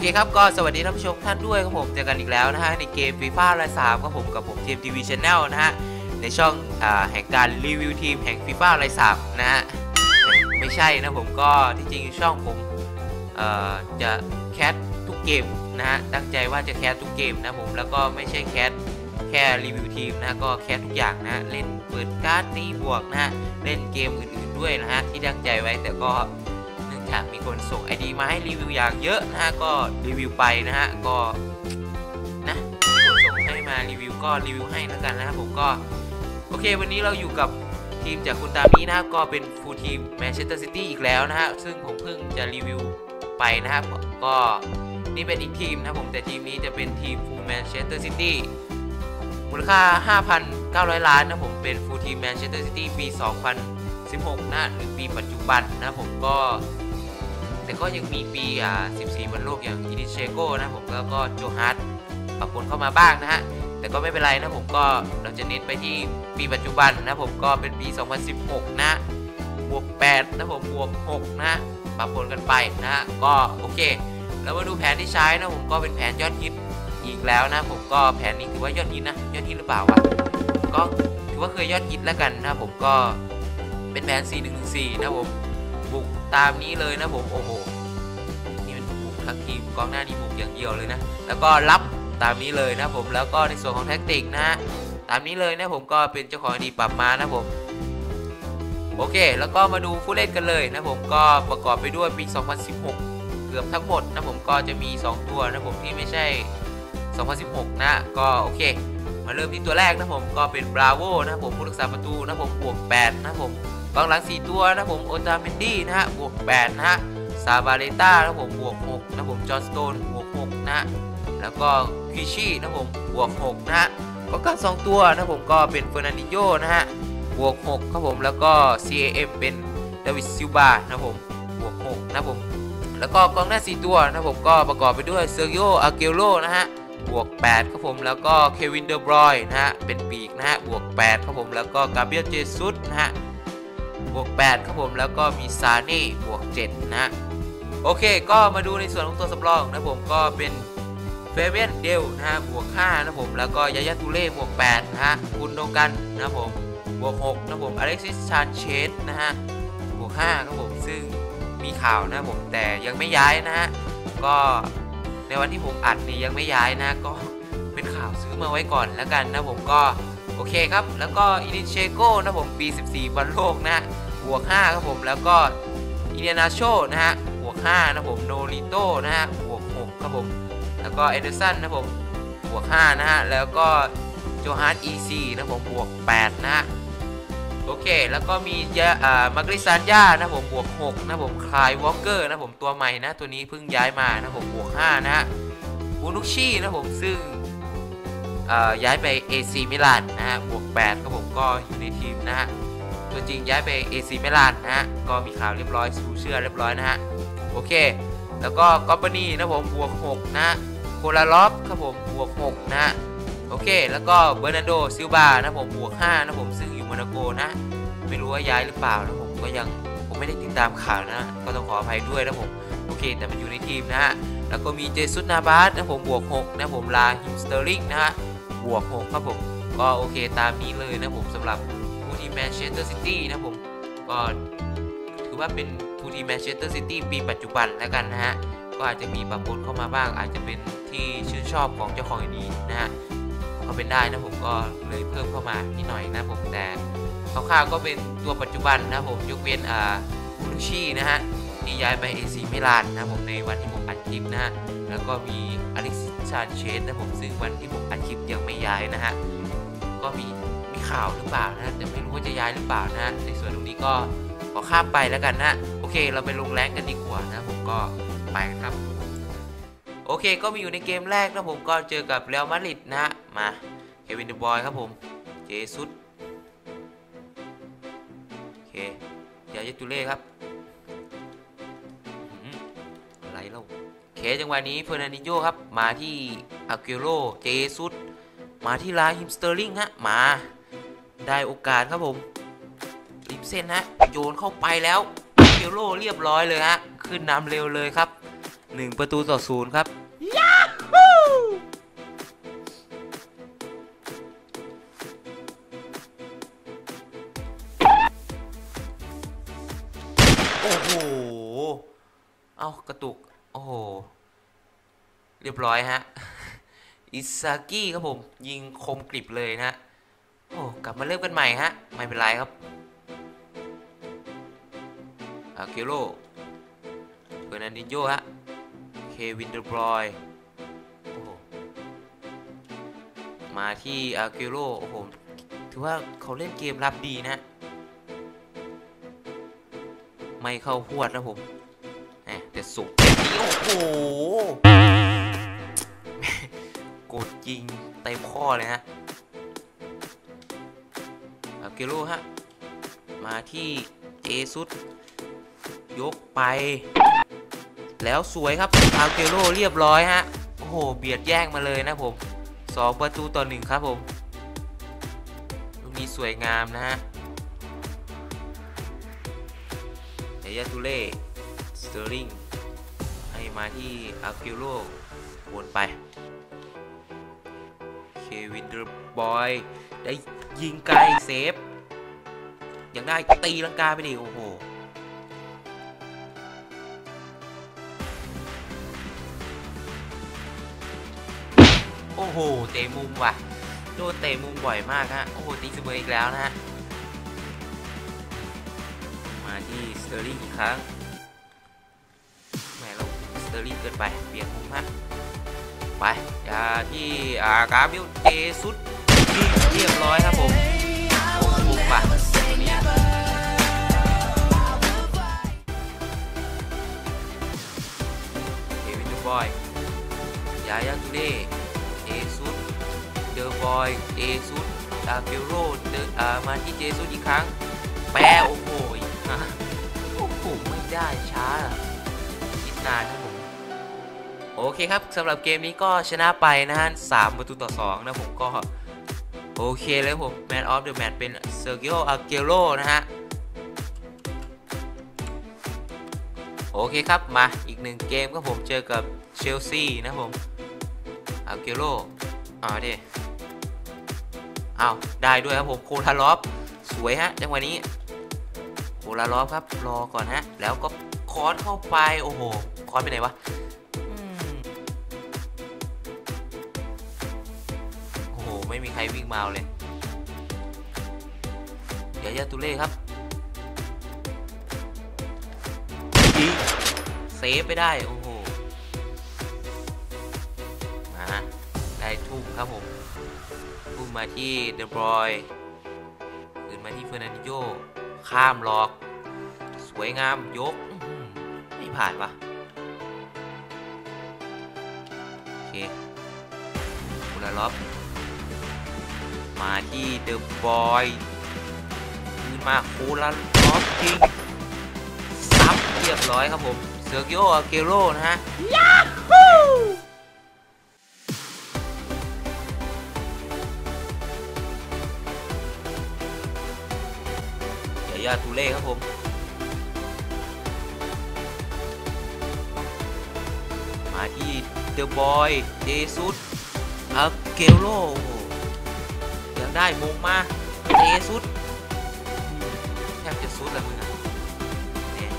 เคครับก็สวัสดีท่านผู้ชมท่านด้วยครับผมเจอกันอีกแล้วนะฮะในเกมฟีฟ่าไลน์สามครับผมกับผมทีมทีวีชแนลนะฮะในช่องอ่าแห่งการรีวิวทีมแห่งฟีฟ่าไลน์สามนะฮะไม่ใช่นะผมก็ที่จริงช่องผมเอ่อจะแคสทุกเกมนะฮะตั้งใจว่าจะแคสทุกเกมนะผมแล้วก็ไม่ใช่แคสแค่รีวิวทีมนะก็แคสทุกอย่างนะเล่นเปิดการ์ดตีบวกนะฮะเล่นเกมอื่นๆด้วยนะฮะที่ตั้งใจไว้แต่ก็ นื่องจากมีคนส่งไอดีมาให้รีวิวอย่างเยอะนะฮะก็รีวิวไปนะฮะก็นะมีคนส่งให้มารีวิวก็รีวิวให้แล้วกันนะครับผมก็โอเค วันนี้เราอยู่กับทีมจากคุณตามีนะครับก็เป็นฟูลทีมแมนเชสเตอร์ซิตี้อีกแล้วนะฮะซึ่งผมเพิ่งจะรีวิวไปนะครับก็นี่เป็นอีกทีมนะผมแต่ทีมนี้จะเป็นทีมฟูลแมนเชสเตอร์ซิตี้มูลค่า 5,900 ล้านนะผมเป็นฟูลทีมแมนเชสเตอร์ซิตี้ปี 2016นะหรือปีปัจจุบันนะผมก็ แต่ก็ยังมีปีอ่า14 บอลโลกอย่างอินิเชโกนะผมแล้วก็โจฮาร์ดปะปนเข้ามาบ้างนะฮะแต่ก็ไม่เป็นไรนะผมก็เราจะเน้นไปที่ปีปัจจุบันนะผมก็เป็นปี 2016 นะบวก 8 นะผมบวก 6 นะปะปนกันไปนะฮะก็โอเค แล้วมาดูแผนที่ใช้นะผมก็เป็นแผนยอดฮิตอีกแล้วนะผมก็แผนนี้ถือว่ายอดฮิตนะยอดฮิตหรือเปล่าวะก็ถือว่าเคยยอดฮิตแล้วกันนะผมก็เป็นแผน 4114 นะผมบุก ตามนี้เลยนะผมโอ้โหนี่มันบุกทั้งทีมกองหน้านี่บุกอย่างเดียวเลยนะ แล้วก็รับตามนี้เลยนะผมแล้วก็ในส่วนของแท็กติกนะฮะตามนี้เลยนะผมก็เป็นเจ้าของดีปรับมานะผมโอเค แล้วก็มาดูผู้เล่นกันเลยนะผมก็ประกอบไปด้วยปี 2016 เกือบทั้งหมดนะผมก็จะมี 2 ตัวนะผมที่ไม่ใช่ 2016 นะ ก็โอเค มาเริ่มที่ตัวแรกนะผมก็เป็นบราโวนะผมผู้รักษาประตูนะผมบวก8นะผม กองหลัง 4 ตัวนะผมโอตาเมนดี้นะฮะบวก8นะฮะซาบาเลต้านะผมบวก6นะผมจอร์สโตนบวก6นะฮะแล้วก็คิชี่นะผมบวก6นะฮะก็การ2ตัวนะผมก็เป็นเฟอร์นันดิโยนะฮะบวก6ครับผมแล้วก็ CAM เป็นดาวิดซิลบานะผมบวก6นะผมแล้วก็กองหน้า 4 ตัวนะผมก็ประกอบไปด้วยเซอร์โออาเกโลนะฮะบวก8ครับผมแล้วก็เควินเดอร์บรอยนะฮะเป็นปีกนะฮะบวก8ครับผมแล้วก็กาเบรียลเจซุสนะฮะ บวก8ครับผมแล้วก็มีซาเน่บวก7นะโอเค ก็มาดูในส่วนของตัวสำรองนะผมก็เป็นเฟเบียนเดลนะฮะบวก5นะผมแล้วก็ยายาตูเล่บวก8นะฮะกุนโดกันนะผมบวก6นะผมอเล็กซิสชานเชสนะฮะบวก5ครับผมซึ่งมีข่าวนะผมแต่ยังไม่ย้ายนะฮะก็ในวันที่ผมอัดนี่ยังไม่ย้ายนะ ก็เป็นข่าวซื้อมาไว้ก่อนแล้วกันนะผมก็ โอเคครับ แล้วก็อินิเชโกนะผมปี 14บอลโลกนะฮะบวก 5 ครับผมแล้วก็อินเดียนาโชนะฮะบวก 5 นะผมโนริโตนะฮะบวก 6 ครับผม แล้วก็เอเดอร์สันนะผมบวก 5 นะฮะ แล้วก็โจฮาร์ดอีซีนะผมบวก 8 นะฮะโอเค แล้วก็มียาอ่ามาริซานยานะผมบวก 6 นะผมคลายวอลเกอร์นะผมตัวใหม่นะ ตัวนี้เพิ่งย้ายมานะผมบวก 5 นะฮะบูนุกชี่นะผมซึ่ง ย้ายไป AC มิลานนะฮะบวก8ครับผมก็อยู่ในทีมนะฮะตัวจริงย้ายไป AC มิลานนะฮะก็มีข่าวเรียบร้อยสูเชื่อเรียบร้อยนะฮะโอเค แล้วก็กอปนี่นะผมบวก6นะโคลาลอฟครับผมบวก6นะโอเค แล้วก็เบอร์นาโดซิลบานะผมบวก5นะผมซึ่งอยู่โมนาโกนะไม่รู้ว่าย้ายหรือเปล่านะผมก็ยังผมไม่ได้ติดตามข่าวนะก็ต้องขออภัยด้วยนะผมโอเค แต่มันอยู่ในทีมนะฮะแล้วก็มีเจสุสนาบาสนะผมบวก6นะผมลาฮิมสเตอร์ลิงนะฮะ วก6ครับผมก็โอเคตามนี้เลยนะผมสำหรับผู้ทีแมนเชสเตอร์ซิตี้นะผมก็ถือว่าเป็นผู้ทีแมนเชสเตอร์ซิตี้ปีปัจจุบันแล้วกันนะฮะก็อาจจะมีปรับปรุงเข้ามาบ้าง อาจจะเป็นที่ชื่นชอบของเจ้าของดีนะฮะก็เป็นได้นะผมก็เลยเพิ่มเข้ามานิดหน่อยนะผมแต่คร่าวๆก็เป็นตัวปัจจุบันนะผมยกเว้นอ่าบูรุชีนะฮะที่ย้ายไปเอซีมิลานนะผมในวันที่ผมอัดคลิปนะฮะ แล้วก็มีอเล็กซิชานเชสนะผมซึ่งวันที่ผมอัดคลิปยังไม่ย้ายนะฮะ ก็มีมีข่าวหรือเปล่านะแต่ไม่รู้ว่าจะย้ายหรือเปล่านะในส่วนตรงนี้ก็ขอข้ามไปแล้วกันนะ โอเค เราไปลงแรงกันดีกว่านะผมก็ไปครับ โอเค ก็มีอยู่ในเกมแรกนะผมก็เจอกับเรอัลมาดริดนะฮะมาเควินเดบอยครับผม เจสุดโอเคยาเยตุเล่ครับอืมอะไรเล่า เคจังหวะนี้เฟอร์นันดิโยครับ มาที่อาเกโรเจสุดมาที่ลาฮิมสเตอร์ลิงฮะ มา ได้โอกาสครับผมริมเส้นฮะ โยนเข้าไปแล้วเกโรเรียบร้อยเลยฮะ ขึ้นนำเร็วเลยครับหนึ่งประตูต่อศูนย์ครับโอ้โห เอากระตุก อ้โห เรียบร้อยฮะ อิซากิครับผม ยิงคมกริบเลยนะฮะโอ้กลับมาเริ่มกันใหม่ฮะ ไม่เป็นไรครับ อาเกโรเฟอร์นันดินโยฮะ เควินเดอร์บรอย โอ้โห มาที่อาเกโรโอ้โห ถือว่าเขาเล่นเกมรับดีนะฮะไม่เข้าพวดนะผม แหมแต่สุกแบบนี้โอ้โหกดยิงเต็มข้อเลยฮะอาเกโรฮะ มาที่เจซุสยกไป แล้วสวยครับอาเกโรเรียบร้อยฮะ โอ้โห เบียดแย่งมาเลยนะผมสองประตูต่อหนึ่งครับผมลูกนี้สวยงามนะฮะเอยตูเล่สเตอร์ลิง ให้มาที่อากิโรวนไปเควินเดอร์บอยได้ยิงไกลเซฟ ยังได้ตีลังกาไปดิโอ้โหโอ้โห เตะมุมว่ะ โดนเตะมุมบ่อยมากฮะ โอ้โห ตีเสมออีกแล้วนะฮะ มาที่สเตอร์ลิงอีกครั้ง อร์ลิงเกินไป เปลี่ยนมุมฮะ ไปยาที่อากาบิวเจสุดเรียบร้อยครับผมโอ้โหมุมว่ะตัวนี้เควินดอร์บอยยายาตูเล่เจสุดเดอร์บอยเจสุดอาเกโรเดอ่ามาที่เจสุดอีกครั้ง แปรโอ้โหโอ้โหไม่ได้ช้าอะคิดนานครับผม โอเคครับสำหรับเกมนี้ก็ชนะไปนะฮะสามประตูต่อสองนะผมก็ โอเคเลยผม Man of the Match เป็นเซอร์กิโออาเกโรนะฮะ โอเคครับมาอีกหนึ่งเกมก็ผมเจอกับเชลซีนะผมอาเกโรเอาดิเอาได้ด้วยครับผมโคทารอฟสวยฮะจังหวะนี้โคลารอฟครับรอก่อนฮะ แล้วก็คอร์สเข้าไปโอ้โหคอร์สไปไหนวะ ไม่มีใครวิ่งมาเอาเลยยายาตุเล่ครับเซฟไปได้ โอ้โห มาได้ทุ่มครับผม ทุ่มมาที่เดบรอยคืนมาที่เฟอร์นันดิโยข้ามหลอก สวยงามยก ไม่ผ่านปะโอเคคุณล็อบ มาที่เดอะบอยคืนมาคูลาล็อบจริงซับเรียบร้อยครับผมเซอร์กิโออาเกโรนะฮะยาฮูยาตูเล่ครับผมมาที่เดอะบอยเจซุสอาเกโรโอ้โหยั งได้มุมมาเจซุสแทบจะซุดแล้วมึงอะเนี่ย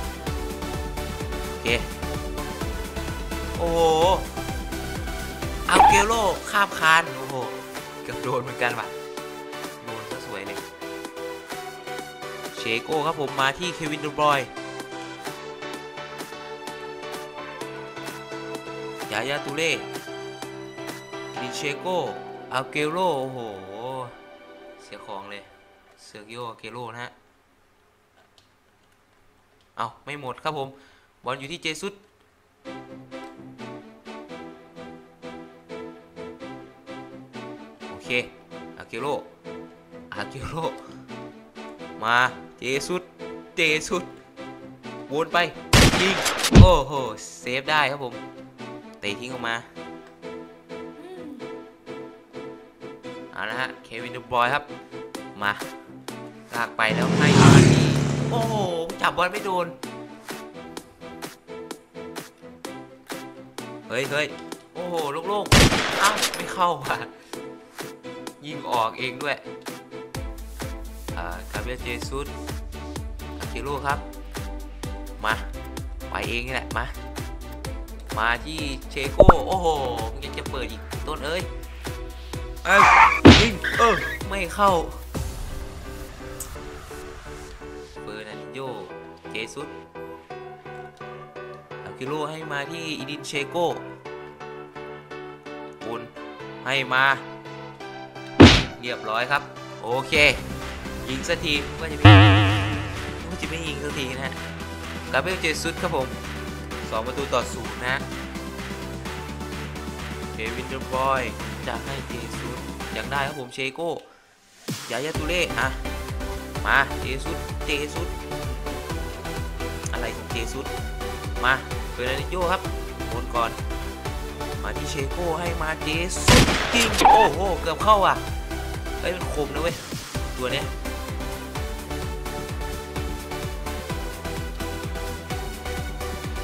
โอเค โอ้โหอาเกลโรข้ามคานโอ้โหเกือบโดนเหมือนกันว่ะโดนซะสวยเลยเชโก้ครับผมมาที่เควินดูบรอยยายาตูเล่ดิเชโก้อาเกโรโอ้โห สียของเลยเซอร์กิโอเกโรนะฮะ เอาไม่หมดครับผม บอลอยู่ที่เจซุสโอเค อาเกโรอาเกโรมาเจสุดเจสุดวนไปยิงโอ้โห เซฟได้ครับผม เตะทิ้งออกมา เควินดูบอยครับ มาลากไปแล้วให้มาที่โอ้โหจับบอลไม่โดน เฮ้ยเฮ้ยโอ้โหโล่งๆอ้าวไม่เข้าว่ะ ยิงออกเองด้วยอ่ากาเบียเจซุสอาคิโร่ครับ มา ไปเองนี่แหละ มา มาที่เชโก้ โอ้โหมันจะเปิดอีกต้นเอ้ย เอ้ยยิงเออไม่เข้าเฟอร์นันโยเจซุสอากิโร่ให้มาที่อีดินเชโก้บุญให้มา เรียบร้อยครับ โอเค ยิงสักทีก็จะไม่ก็จะไม่ยิงสักทีนะฮะกาเบลเจซุสครับผมสองประตูต่อศูนย์นะฮะเควินเดอร์บอย จะให้เจซุสอยากได้ครับผมเชโก้ยายาตุเล่อะมาเจซุสเจซุสอะไรของเจซุสมาเฟรนันดิโยครับโอนก่อน มาที่เชโก้ให้มาเจซุสยิงโอ้โหเกือบเข้าอะเฮ้ยมันคมนะเว้ยตัวเนี้ย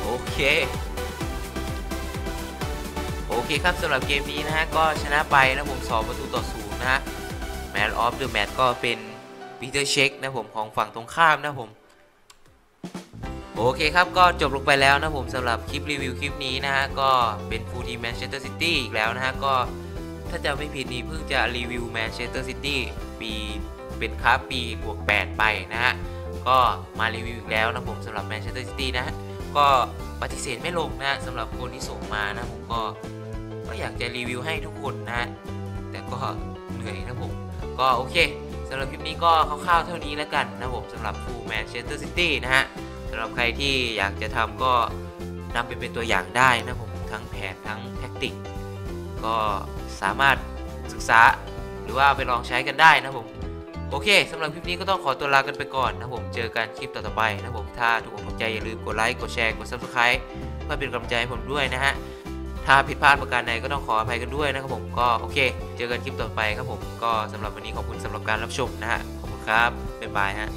โอเค เคครับสำหรับเกมนี้นะฮะก็ชนะไปนะผม2ประตูต่อศูนย์นะฮะ Man of the Match ก็เป็นปีเตอร์เช็คนะผมของฝั่งตรงข้ามนะผมโอเคครับก็จบลงไปแล้วนะผมสำหรับคลิปรีวิวคลิปนี้นะฮะก็เป็นฟูลทีมแมนเชสเตอร์ซิตี้อีกแล้วนะฮะก็ถ้าจะไม่ผิดนี่เพิ่งจะรีวิวแมนเชสเตอร์ซิตี้ปีเป็นคราฟปีบวก 8 ไปนะฮะก็มารีวิวอีกแล้วนะผมสำหรับแมนเชสเตอร์ซิตี้นะฮะก็ปฏิเสธไม่ลงนะสำหรับคนที่ส่งมานะผมก็ ก็อยากจะรีวิวให้ทุกคนนะฮะแต่ก็เหนื่อยนะผมก็โอเคสำหรับคลิปนี้ก็คร่าวๆเท่านี้แล้วกันนะผมสำหรับฟูลแมนเชสเตอร์ซิตี้นะฮะสำหรับใครที่อยากจะทำก็นำไปเป็นตัวอย่างได้นะผมทั้งแผนทั้งแท็กติก ก็สามารถศึกษาหรือว่าเอาไปลองใช้กันได้นะผมโอเคสำหรับคลิปนี้ก็ต้องขอตัวลากันไปก่อนนะผมเจอกันคลิปต่อๆไปนะผมถ้าถูกอกถูกใจอย่าลืมกดไลค์กดแชร์กด subscribe เพื่อเป็นกำลังใจให้ผมด้วยนะฮะ ถ้าผิดพลาดประการใดก็ต้องขออภัยกันด้วยนะครับผมก็โอเค เจอกันคลิปต่อไปครับผมก็สำหรับวันนี้ขอบคุณสำหรับการรับชมนะฮะขอบคุณครับบ๊ายบายฮะ